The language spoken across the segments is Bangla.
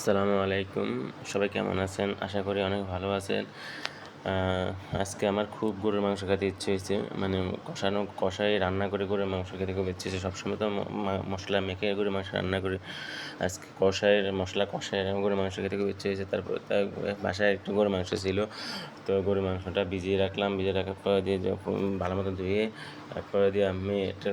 আসসালামু আলাইকুম। সবাই কেমন আছেন? আশা করি অনেক ভালো আছেন। আজকে আমার খুব গরুর মাংস খেতে ইচ্ছে হয়েছে। মানে কষানো কষাই রান্না করে গরুর মাংস খেতে খুব ইচ্ছে হয়েছে। সবসময় তো মশলা মেখে গরুর মাংস রান্না করি। আজকে কষায়ের মশলা, কষায় গরুর মাংস খেতে খুব ইচ্ছে হয়েছে। তারপর তার বাসায় একটু গরুর মাংস ছিল। তো গরুর মাংসটা ভিজিয়ে রাখলাম। ভিজিয়ে রাখার পর দিয়ে যখন ভালো মতো ধুয়ে তারপরে দিয়ে আমি একটা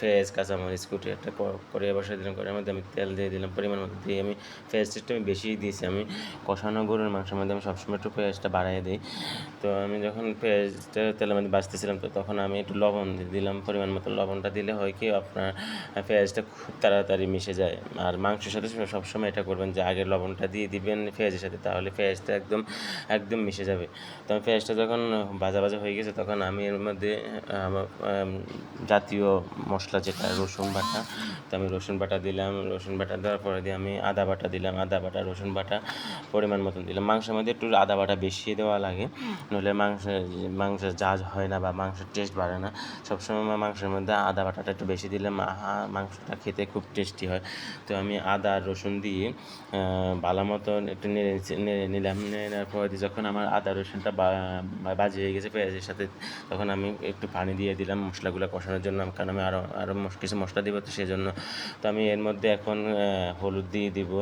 পেঁয়াজ কাঁচামরিচ কুটি একটা করে বসাই দিলাম। কড়াইয়ের মধ্যে আমি তেল দিয়ে দিলাম। পরিমাণ মতো দিয়ে আমি পেঁয়াজটা একটু বেশি দিয়েছি। আমি কষানো গরুর মাংসের মধ্যে আমি সবসময় একটু পেঁয়াজটা বাড়াই দিই। তো আমি যখন পেঁয়াজটা তেলের মধ্যে বাঁচতেছিলাম তো তখন আমি একটু লবণ দিলাম, পরিমাণ মতো লবণটা দিলে হয় কি আপনার পেঁয়াজটা খুব তাড়াতাড়ি মিশে যায়। আর মাংসের সাথে সবসময় এটা করবেন যে আগে লবণটা দিয়ে দিবেন পেঁয়াজের সাথে, তাহলে পেঁয়াজটা একদম একদম মিশে যাবে। তো আমি পেঁয়াজটা যখন ভাজা ভাজা হয়ে গেছে, তখন আমি এর মধ্যে জাতীয় মশলা যেটা, রসুন বাটা, তো আমি রসুন বাটা দিলাম, রসুন বাটা দেওয়ার পরে দিয়ে আমি আদা বাটা দিলাম, আদা বাটা, রসুন বাটা পরিমাণ মতন দিলাম। মাংসের মধ্যে একটু আদা বাটা বেশি দেওয়া লাগে নইলে মাংস মাংসের ঝাঁজ হয় না বা মাংসের টেস্ট বাড়ে না। সবসময় আমার মাংসের মধ্যে আদা বাটাটা একটু বেশি দিলে মাংসটা খেতে খুব টেস্টি হয়। তো আমি আদা আর রসুন দিয়ে ভালো মতন একটু নেড়ে নেড়ে নিলাম। নেড়ে নেওয়ার পরে যখন আমার আদা, রসুনটা বা- বা- হয়ে গেছে পেঁয়াজের সাথে, তখন আমি একটু পানি দিয়ে দিলাম মশলাগুলো কষানোর জন্য, কারণ আমি আরও আরও কিছু মশলা দিব তো সেই জন্য তো আমি এর মধ্যে এখন হলুদ দিয়ে দিব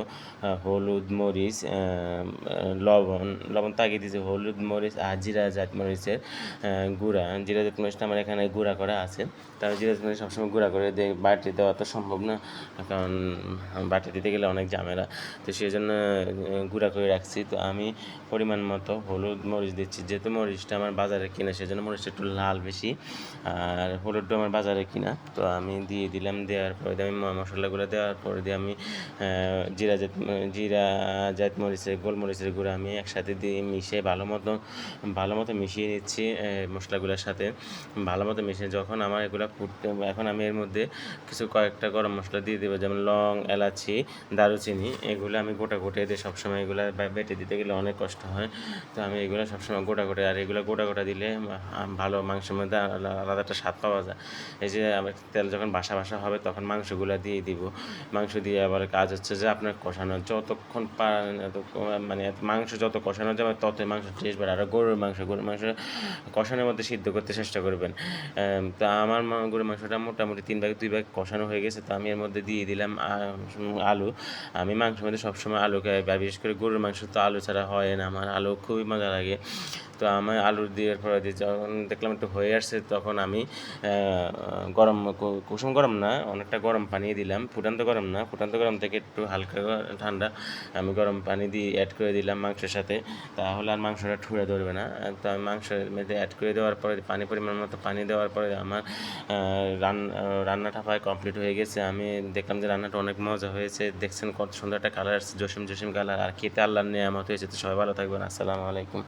হলুদ, মরিচ লবণ লবণ তো আগে দিয়েছি, হলুদ, মরিচ আর জিরা জাত মরিচের গুঁড়া। জিরা জাত মরিচটা আমার এখানে গুঁড়া করা আছে। তাও জিরা জাত মরিচ সবসময় গুঁড়া করে দিয়ে বাটি দেওয়া তো সম্ভব না, কারণ বাটি দিতে গেলে অনেক ঝামেলা। তো সেই জন্য গুঁড়া করে রাখছি। তো আমি পরিমাণ মতো হলুদ মরিচ দিচ্ছি। যেহেতু মরিচটা আমার বাজারে কিনা, সেজন্য মরিচটা একটু লাল বেশি। আর হলুদটা আমার বাজারে কিনা, তো আমি দিয়ে দিলাম। দেওয়ার পরে আমি মশলাগুলো দেওয়ার পরে দিয়ে আমি জিরা জাত জিরা জাত মরিচের, গোলমরিচের গুঁড়া আমি একসাথে দিয়ে মিশিয়ে ভালো মতো ভালো মতো মিশিয়ে নিচ্ছি মশলাগুলোর সাথে। ভালো মতো মিশিয়ে যখন আমার এগুলো ফুটতে, এখন আমি এর মধ্যে কিছু কয়েকটা গরম মশলা দিয়ে দেবো, যেমন লং, এলাচি, দারুচিনি, এগুলো আমি গোটা গোটে দিয়ে সবসময় এগুলো বেটে দিতে গেলে অনেক কষ্ট হয়। তো আমি এগুলো সবসময় গোটা গোটে আর এগুলো গোটা গোটা দিলে ভালো মাংসের মধ্যে আলা- আলাদা একটা স্বাদ পাওয়া যায়। এই যে তেল যখন বাসা বাসা হবে তখন মাংসগুলো দিয়ে দিব। মাংস দিয়ে আবার কাজ হচ্ছে যে আপনার কষানো, যতক্ষণ মানে মাংস যত কষানো যাবে ততই মাংস টেস্ট বাড়ে। আর গরুর মাংস গরুর মাংস কষানোর মধ্যে সিদ্ধ করতে চেষ্টা করবেন। তো আমার গরুর মাংসটা মোটামুটি তিন ভাগ, দুই ভাগ কষানো হয়ে গেছে। তো আমি এর মধ্যে দিয়ে দিলাম আলু। আমি মাংসের মধ্যে সবসময় আলু খাই বিশেষ করে গরুর মাংস তো আলু ছাড়া হয় না। আমার আলু খুবই মজা লাগে। তো আমি আলু দেওয়ার পরে দিয়ে যখন দেখলাম একটু হয়ে আসছে, তখন আমি গরম কুসুম গরম না, অনেকটা গরম পানি দিলাম, ফুটান্ত গরম না, ফুটান্ত গরম থেকে একটু হালকা ঠান্ডা, আমি গরম পানি দিয়ে অ্যাড করে দিলাম মাংসের সাথে, তাহলে আর মাংসটা ঠুরে ধরবে না। তো আমি মাংসের মধ্যে অ্যাড করে দেওয়ার পরে, পানি পরিমাণ মতো পানি দেওয়ার পরে আমার রান্নাটা প্রায় কমপ্লিট হয়ে গেছে। আমি দেখলাম যে রান্নাটা অনেক মজা হয়েছে, দেখছেন কত সুন্দর একটা কালার আসছে, জসিম জসিম কালার আর খেতে আল্লাহর নিয়ামত হয়েছে। তো সবাই ভালো থাকবেন, আসসালামু আলাইকুম।